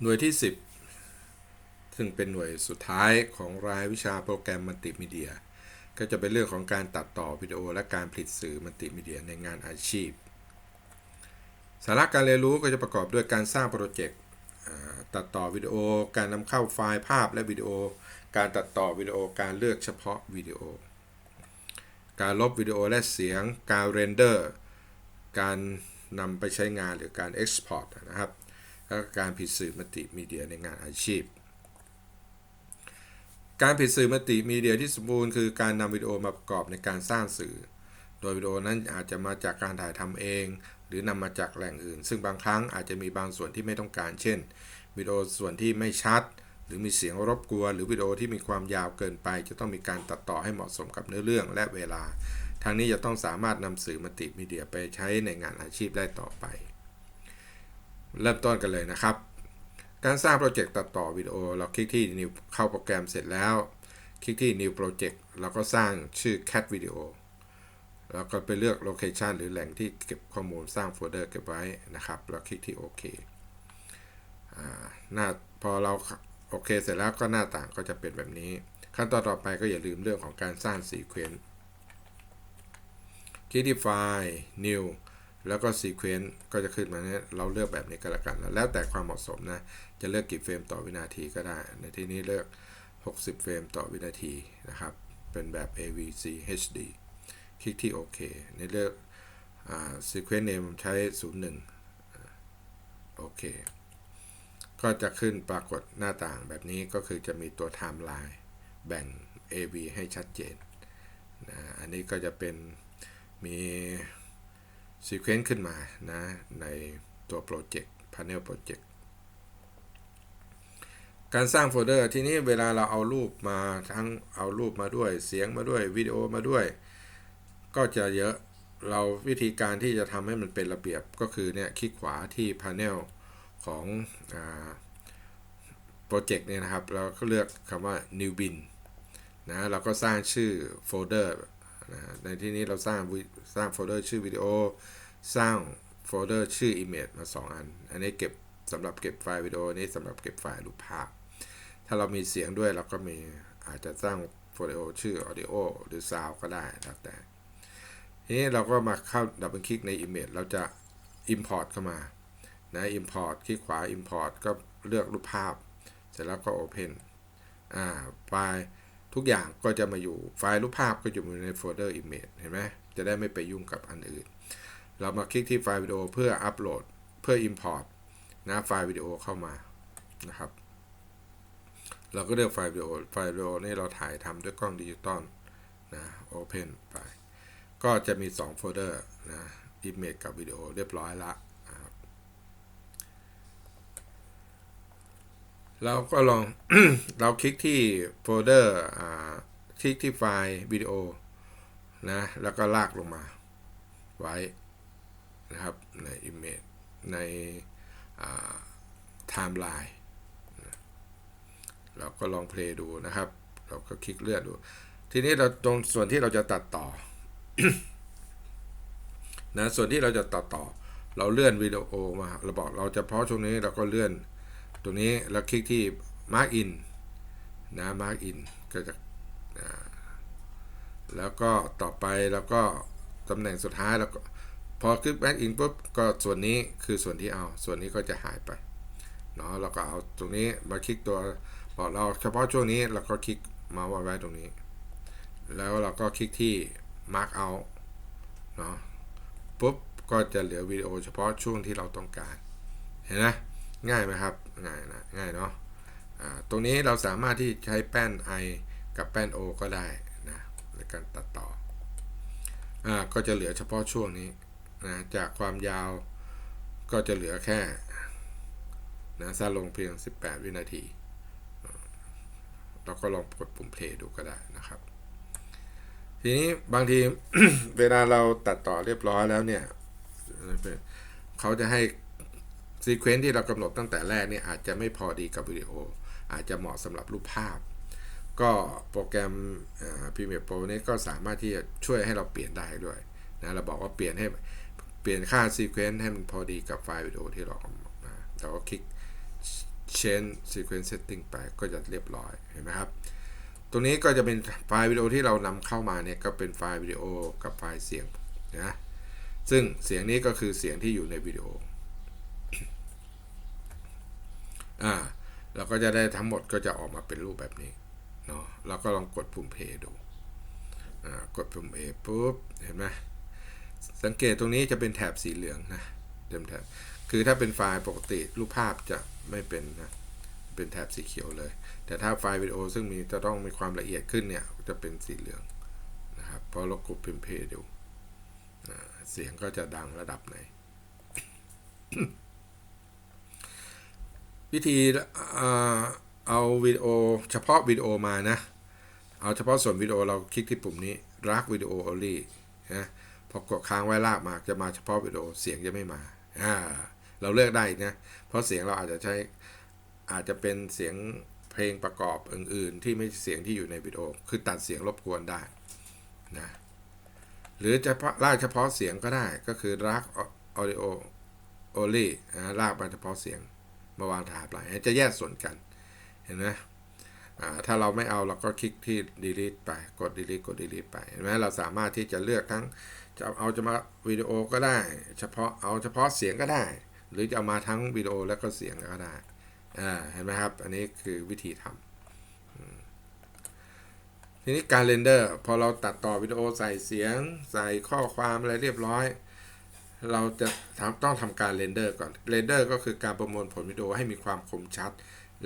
หน่วยที่ 10 ซึ่งเป็นหน่วยสุดท้ายของรายวิชาโปรแกรมมัลติมีเดีย ก็จะเป็นเรื่องของการตัดต่อวิดีโอและการผลิตสื่อมัลติมีเดียในงานอาชีพ สาระการเรียนรู้ก็จะประกอบด้วยการสร้างโปรเจกต์ตัดต่อวิดีโอ การนำเข้าไฟล์ภาพและวิดีโอ การตัดต่อวิดีโอ การเลือกเฉพาะวิดีโอ การลบวิดีโอและเสียง การเรนเดอร์ การนำไปใช้งานหรือการ Export นะครับ แล้วก็การผลิตสื่อมัลติมีเดียในงานอาชีพ การผลิตสื่อมัลติมีเดียที่สมบูรณ์คือการนำวิดีโอมาประกอบในการสร้างสื่อ โดยวิดีโอนั้นอาจจะมาจากการถ่ายทำเอง หรือนำมาจากแหล่งอื่น ซึ่งบางครั้งอาจจะมีบางส่วนที่ไม่ต้องการ เช่น วิดีโอส่วนที่ไม่ชัด หรือมีเสียงรบกวน หรือวิดีโอที่มีความยาวเกินไป จะต้องมีการตัดต่อให้เหมาะสมกับเนื้อเรื่องและเวลาทางนี้จะต้องสามารถนำสื่อมัลติมีเดียไปใช้ในงานอาชีพได้ต่อไป เริ่มต้นกันเลยนะครับ การสร้างโปรเจกต์ตัดต่อวิดีโอ เราคลิกที่ New เข้าโปรแกรมเสร็จแล้ว คลิกที่ New Project เราก็สร้างชื่อ Cat Video แล้วก็ไปเลือกโลเคชันหรือแหล่งที่เก็บข้อมูลสร้างโฟลเดอร์เก็บไว้นะครับ แล้วคลิกที่โอเคอหน้าพอเราโอเคเสร็จแล้วก็หน้าต่างก็จะเป็นแบบนี้ ขั้นตอนต่อไปก็อย่าลืมเรื่องของการสร้างซีเควนต์คลิกที่ไฟล์ New แล้วก็ซีเควนต์ก็จะขึ้นมาเนี่ยเราเลือกแบบนี้ก็แล้วกัน แล้วแต่ความเหมาะสมนะ จะเลือกกี่เฟรมต่อวินาทีก็ได้ ในที่นี้เลือก 60 เฟรมต่อวินาทีนะครับ เป็นแบบ AVC HD คลิกที่โอเคในเลือก sequence name ใช้ 01 โอเค ก็จะขึ้นปรากฏหน้าต่างแบบนี้ก็คือจะมีตัว timeline แบ่ง AV ให้ชัดเจนนะอันนี้ก็จะเป็นมี sequence ขึ้นมานะในตัวโปรเจกต์ panel project การสร้างโฟลเดอร์ทีนี้เวลาเราเอารูปมาทั้งเอารูปมาด้วยเสียงมาด้วยวิดีโอมาด้วย ก็จะเยอะเราวิธีการที่จะทำให้มันเป็นระเบียบก็คือเนี่ยคลิกขวาที่ panel ของโปรเจกต์เนี่ยนะครับ เราก็เลือกคำว่า new bin นะเราก็สร้างชื่อโฟลเดอร์ นะในที่นี้เราสร้างสร้างโฟลเดอร์ชื่อวิดีโอ สร้างโฟลเดอร์ชื่อ image มา 2 อัน อันนี้เก็บสำหรับเก็บไฟล์วิดีโอนี้สำหรับเก็บไฟล์รูปภาพ ถ้าเรามีเสียงด้วยเราก็มีอาจจะสร้างโฟลเดอร์ชื่อ audio หรือ sound ก็ได้แล้วแต่ทีนี้เราก็มาเข้าดับเบิลคลิกใน image เราจะ import เข้ามานะ import คลิกขวา import ก็เลือกรูปภาพ เสร็จแล้วก็ open อ่าไฟล์ ทุกอย่างก็จะมาอยู่ไฟล์รูปภาพก็อยู่ในโฟลเดอร์ image เห็นไหมจะได้ไม่ไปยุ่งกับอันอื่น เรามาคลิกที่ไฟล์วิดีโอเพื่ออัปโหลดเพื่อ import นะไฟล์วิดีโอเข้ามานะครับ เราก็เลือกไฟล์วิดีโอไฟล์วิดีโอนี่เราถ่ายทำด้วยกล้องดิจิตอลนะ open ไป ก็จะมี 2 โฟลเดอร์นะ image กับวิดีโอเรียบร้อยละ เราก็ลองเราคลิกที่โฟลเดอร์คลิกที่ไฟล์วิดีโอนะแล้วก็ลากลงมาไว้นะครับใน image ใน timeline เราก็ลองเพลย์ดูนะครับ เราก็คลิกเลื่อนดู ทีนี้เราตรงส่วนที่เราจะตัดต่อนะส่วนที่เราจะตัดต่อ เราเลื่อนวิดีโอมาเราบอกเราจะเพาะช่วงนี้เราก็เลื่อน ตรงนี้แล้วคลิกที่ mark in นะ mark in ก็จะแล้วก็ต่อไปแล้วก็ตำแหน่งสุดท้ายแล้วก็พอคลิก mark in ปุ๊บก็ส่วนนี้คือส่วนที่เอา ส่วนนี้ก็จะหายไปเนาะเราก็เอาตรงนี้มาคลิกตัวบอกเราเฉพาะช่วงนี้เราก็คลิกมาไว้ตรงนี้ แล้วเราก็คลิกที่ mark out เนาะปุ๊บก็จะเหลือวิดีโอเฉพาะช่วงที่เราต้องการ เห็นไหมง่ายไหมครับ ง่ายนะง่ายเนาะตรงนี้เราสามารถที่ใช้แป้น i กับแป้น o ก็ได้นะในการตัดต่ออก็จะเหลือเฉพาะช่วงนี้นะจากความยาวก็จะเหลือแค่นะสั้นลงเพียง 18 วินาที เราก็ลองกดปุ่ม play ดูก็ได้นะครับ ทีนี้บางทีเวลาเราตัดต่อเรียบร้อยแล้วเนี่ยเขาจะให้ ซีเควนซ์ที่เรากำหนดตั้งแต่แรกเนี่ยอาจจะไม่พอดีกับวิดีโอ อาจจะเหมาะสำหรับรูปภาพ ก็โปรแกรม Premiere Pro นี่ก็สามารถที่จะช่วยให้เราเปลี่ยนได้ด้วยนะเราบอกว่าเปลี่ยนให้เปลี่ยนค่าซีเควนซ์ให้มันพอดีกับไฟล์วิดีโอที่เรากำหนดนะเราก็คลิก change sequence setting ไปก็จะเรียบร้อยเห็นไหมครับ ตรงนี้ก็จะเป็นไฟล์วิดีโอที่เรานำเข้ามาเนี่ยก็เป็นไฟล์วิดีโอกับไฟล์เสียงนะซึ่งเสียงนี้ก็คือเสียงที่อยู่ในวิดีโอ อ่าเราก็จะได้ทั้งหมดก็จะออกมาเป็นรูปแบบนี้เนาะเราก็ลองกดปุ่ม play ดูอ่ากดปุ่ม A ปุ๊บเห็นไหมสังเกตตรงนี้จะเป็นแถบสีเหลืองนะเต็มแถบคือถ้าเป็นไฟล์ปกติรูปภาพจะไม่เป็นนะเป็นแถบสีเขียวเลย แต่ถ้าไฟล์วิดีโอซึ่งมีจะต้องมีความละเอียดขึ้นเนี่ยจะเป็นสีเหลืองนะครับพอเรากดปุ่ม play ดูเสียงก็จะดังระดับไหน วิธีเอาวิดีโอเฉพาะวิดีโอมานะ เอาเฉพาะส่วนวิดีโอเราคลิกที่ปุ่มนี้รักวิดีโอ only นะพอกดค้างไว้ลากมาจะมาเฉพาะวิดีโอเสียงจะไม่มาอ่าเราเลือกได้นะเพราะเสียงเราอาจจะใช้อาจจะเป็นเสียงเพลงประกอบอื่น ๆ ที่ไม่เสียงที่อยู่ในวิดีโอ คือตัดเสียงรบกวนได้นะหรือจะลากเฉพาะเสียงก็ได้ก็คือรัก audio only นะลากมาเฉพาะเสียง มาวางถาดไหลจะแยกส่วนกัน เห็นไหมถ้าเราไม่เอาเราก็คลิกที่ delete ไป กด delete กด delete ไป เห็นไหมเราสามารถที่จะเลือกทั้งจะเอาจะมาวิดีโอก็ได้ เฉพาะเอาเฉพาะเสียงก็ได้ หรือจะเอามาทั้งวิดีโอแล้วก็เสียงก็ได้ เห็นไหมครับ อันนี้คือวิธีทำทีนี้การเรนเดอร์ พอเราตัดต่อวิดีโอใส่เสียง ใส่ข้อความอะไรเรียบร้อย เราจะต้องทำการเรนเดอร์ก่อน เรนเดอร์ก็คือการประมวลผลวิดีโอให้มีความคมชัด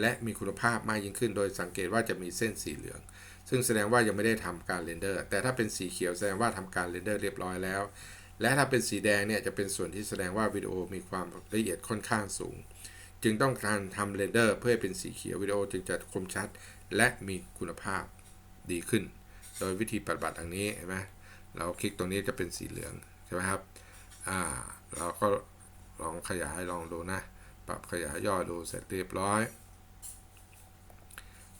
และมีคุณภาพมากยิ่งขึ้น โดยสังเกตว่าจะมีเส้นสีเหลือง ซึ่งแสดงว่ายังไม่ได้ทำการเรนเดอร์ แต่ถ้าเป็นสีเขียวแสดงว่าทำการเรนเดอร์เรียบร้อยแล้ว และถ้าเป็นสีแดงเนี่ยจะเป็นส่วนที่แสดงว่าวิดีโอมีความละเอียดค่อนข้างสูง จึงต้องการทำเรนเดอร์เพื่อเป็นสีเขียววิดีโอจึงจะคมชัด และมีคุณภาพดีขึ้น โดยวิธีปฏิบัติดังนี้เห็นไหมเราคลิกตรงนี้จะเป็นสีเหลืองใช่ไหมครับ อ่า เราก็ลองขยายลองดูนะ ปรับขยายย่อดูเสร็จเรียบร้อย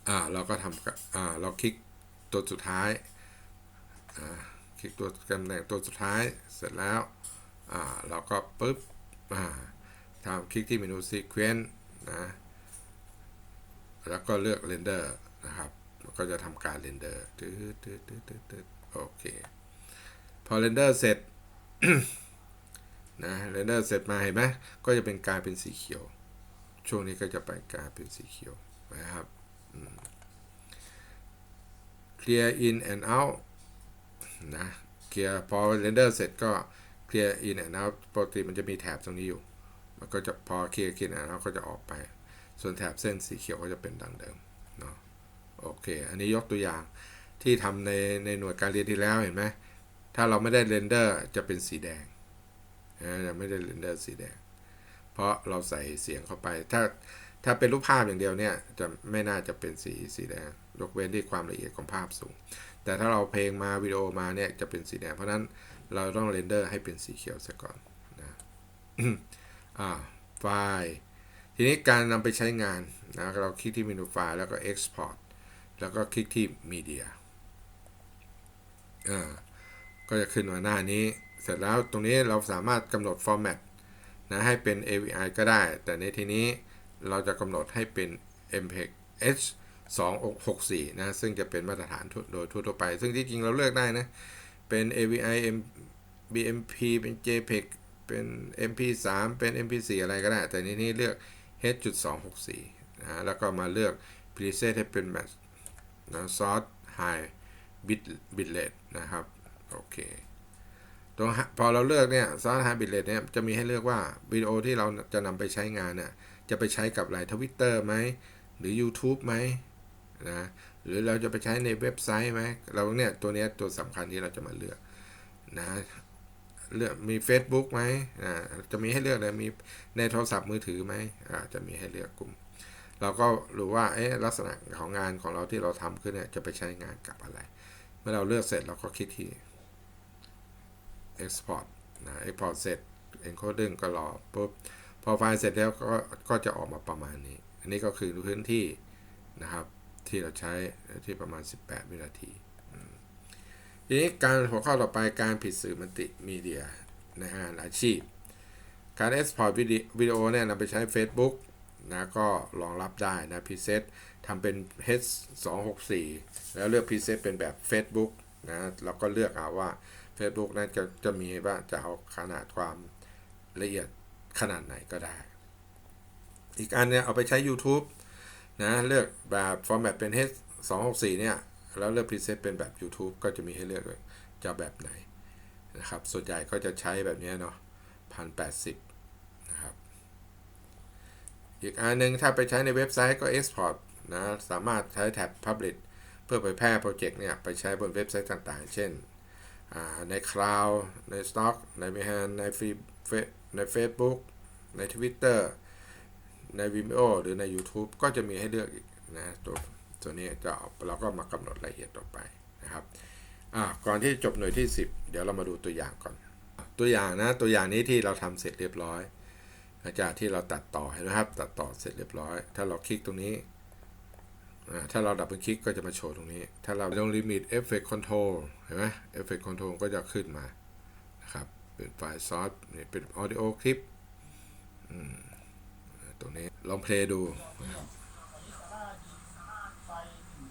อ่า เราก็ทำอ่า เราคลิกตัวสุดท้าย อ่า คลิกตัวตำแหน่งตัวสุดท้าย เสร็จแล้ว อ่า เราก็ปุ๊บ อ่าทำคลิกที่เมนู Sequence นะ แล้วก็เลือก Render นะครับ ก็จะทำการ Render ตืดตืดตืดตืดตืดโอเค พอ Render เสร็จ นะเรนเดอร์เสร็จมาเห็นไหมก็จะเป็นกลายเป็นสีเขียว ช่วงนี้ก็จะไปกลายเป็นสีเขียวนะครับ clear in and out นะ clear พอเรนเดอร์เสร็จก็ clear in and out ปกติมันจะมีแถบตรงนี้อยู่ มันก็จะพอ clear in and out ก็จะออกไป ส่วนแถบเส้นสีเขียวก็จะเป็นดังเดิมเนาะโอเค อันนี้ยกตัวอย่างที่ทำในในหน่วยการเรียนที่แล้วเห็นไหมถ้าเราไม่ได้เรนเดอร์จะเป็นสีแดง ยังไม่ได้เรนเดอร์สีแดง เพราะเราใส่เสียงเข้าไป ถ้าถ้าเป็นรูปภาพอย่างเดียวเนี่ยจะไม่น่าจะเป็นสีสีแดงยกเว้นที่ความละเอียดของภาพสูง แต่ถ้าเราเพลงมาวิดีโอมาเนี่ยจะเป็นสีแดง เพราะนั้นเราต้องเรนเดอร์ให้เป็นสีเขียวซะก่อนนะอ่าไฟล์ทีนี้การนำไปใช้งานนะเราคลิกที่เมนูไฟล์แล้วก็ Export แล้วก็คลิกที่ Media อ่าก็จะขึ้นมาหน้านี้ เสร็จแล้วตรงนี้เราสามารถกำหนด format นะให้เป็น AVI ก็ได้ แต่ในทีนี้เราจะกำหนดให้เป็น MPEG H 264นะซึ่งจะเป็นมาตรฐานโดยทั่วๆไป ซึ่งที่จริงเราเลือกได้นะ เป็น AVI M BMP เป็น JPEG เป็น MP3 เป็น MP4 อะไรก็ได้ แต่ในนี้เลือก H.264 นะ แล้วก็มาเลือก preset ให้เป็น match นะ source high bit bitrate นะครับ โอเค ตรงพอเราเลือกเนี่ยซอสไฮบิทเลตเนี่ยจะมีให้เลือกว่าวิดีโอที่เราจะนำไปใช้งานเนี่ยจะไปใช้กับไลน์ทวิตเตอร์ไหมหรือ YouTube ไหมนะหรือเราจะไปใช้ในเว็บไซต์ไหมเราเนี่ยตัวนี้ตัวสำคัญที่เราจะมาเลือกนะเลือกมี Facebook ไหมนะจะมีให้เลือกเลยมีในโทรศัพท์มือถือไหมอ่าจะมีให้เลือกกลุ่ม เราก็รู้ว่าเอ๊ะลักษณะของงานของเราที่เราทำขึ้นเนี่ยจะไปใช้งานกับอะไร เมื่อเราเลือกเสร็จเราก็คลิกที่ export นะ export เสร็จ encoding ก็รอปุ๊บพอไฟล์เสร็จแล้วก็ก็จะออกมาประมาณนี้ อันนี้ก็คือพื้นที่นะครับที่เราใช้ที่ประมาณ 18 วินาทีทีนี้การหัวข้อต่อไปการผิดสื่อมัลติมีเดียในงานอาชีพ การ export วิดีโอเนี่ยนำไปใช้ Facebook นะก็รองรับได้นะพรีเซตทำเป็น H 2 6 4 แล้วเลือกพรีเซตเป็นแบบ Facebook นะเราก็เลือกเอาว่า Facebook นั้นจะจะมีว่าจะเอาขนาดความละเอียดขนาดไหนก็ได้ อีกอันเนี่ยเอาไปใช้ YouTube นะเลือกแบบฟอร์แมตเป็น H 2 6 4 เนี่ยแล้วเลือกพรีเซตเป็นแบบ YouTube ก็จะมีให้เลือกเลยจะแบบไหนนะครับ ส่วนใหญ่ก็จะใช้แบบเนี้ยเนาะพันแปดสิบนะครับ อีกอันหนึ่งถ้าไปใช้ในเว็บไซต์ก็ Export นะ สามารถใช้แท็บ Publish เพื่อเผยแพร่โปรเจกต์เนี่ย ไปใช้บนเว็บไซต์ต่างๆ เช่น ใน Cloud ใน Stock ใน b e h a n ใน Free ใน Facebook ใน Twitter ใน Vimeo หรือใน YouTube ก็จะมีให้เลือกอีกนะตัวตัวนี้จะเราก็มากำหนดรายละเอียดต่อไปนะครับก่อนที่จบหน่วยที่ 10 เดี๋ยวเรามาดูตัวอย่างก่อน ตัวอย่างนะตัวอย่างนี้ที่เราทำเสร็จเรียบร้อยหลังจากที่เราตัดต่อเห็นไหมครับ ตัดต่อเสร็จเรียบร้อย ถ้าเราคลิกตรงนี้ ถ้าเราดับเบิลคลิกก็จะมาโชว์ตรงนี้ ถ้าเราลงลิมิตเอฟเฟกต์คอนโทรลเห็นไหมเอฟเฟกต์คอนโทรลก็จะขึ้นมานะครับเป็นไฟล์ซอสนี่เป็นออดิโอคลิปตรงนี้ลองเพลย์ดูหนึ่ง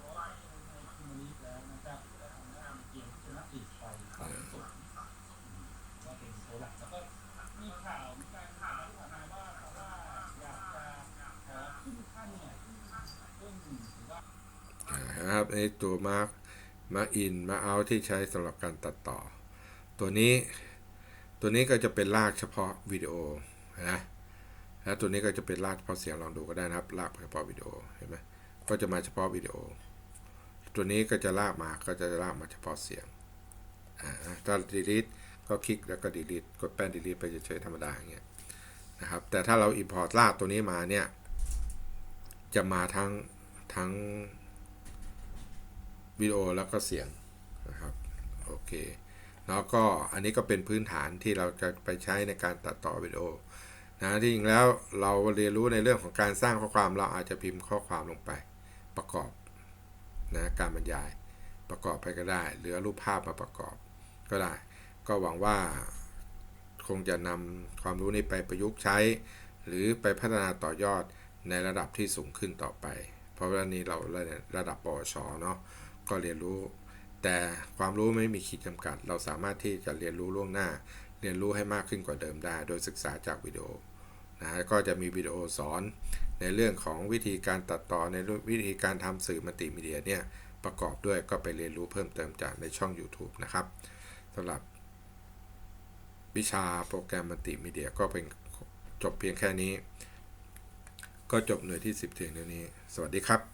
ร้อยในคิมลิสแล้วนะครับและทางด้านเกมชนะติดไฟสามศูนย์ว่าเป็นตัวหลักแล้วก็มีข่าวมีการข่าวที่ผ่านมาว่าเขาว่าอยากจะขอขึ้นขั้นเนี่ยซึ่งถือว่า อ่านะครับ ในตัวมาร์กมาอินมาเอาที่ใช้สำหรับการตัดต่อ ตัวนี้ตัวนี้ก็จะเป็นลากเฉพาะวิดีโอนะแล้วตัวนี้ก็จะเป็นลากเฉพาะเสียงลองดูก็ได้นะครับ ลากเฉพาะวิดีโอเห็นไหมก็จะมาเฉพาะวิดีโอ ตัวนี้ก็จะลากมาก็จะลากมาเฉพาะเสียงอ่าถ้า delete ก็คลิกแล้วก็ delete กดแป้น delete ไปเฉยๆธรรมดาอย่างเงี้ยนะครับแต่ถ้าเรา import ลากตัวนี้มาเนี่ยจะมาทั้งทั้ง วิดีโอแล้วก็เสียงนะครับโอเคแล้วก็อันนี้ก็เป็นพื้นฐานที่เราจะไปใช้ในการตัดต่อวิดีโอนะที่จริงแล้วเราเรียนรู้ในเรื่องของการสร้างข้อความเราอาจจะพิมพ์ข้อความลงไป ประกอบนะการบรรยายประกอบไปก็ได้ หรือรูปภาพมาประกอบก็ได้ ก็หวังว่าคงจะนำความรู้นี้ไปประยุกต์ใช้ หรือไปพัฒนาต่อยอดในระดับที่สูงขึ้นต่อไป เพราะว่านี้เราระดับปวชเนาะ ก็เรียนรู้ แต่ความรู้ไม่มีขีดจำกัด เราสามารถที่จะเรียนรู้ล่วงหน้า เรียนรู้ให้มากขึ้นกว่าเดิมได้ โดยศึกษาจากวิดีโอนะก็จะมีวิดีโอสอน ในเรื่องของวิธีการตัดต่อในวิธีการทำสื่อมัลติมีเดียเนี่ยประกอบด้วยก็ไปเรียนรู้เพิ่มเติมจากในช่อง YouTube นะครับสำหรับวิชาโปรแกรมมัลติมีเดียก็เป็นจบเพียงแค่นี้ ก็จบหน่วยที่ 10เพียงเท่านี้ สวัสดีครับ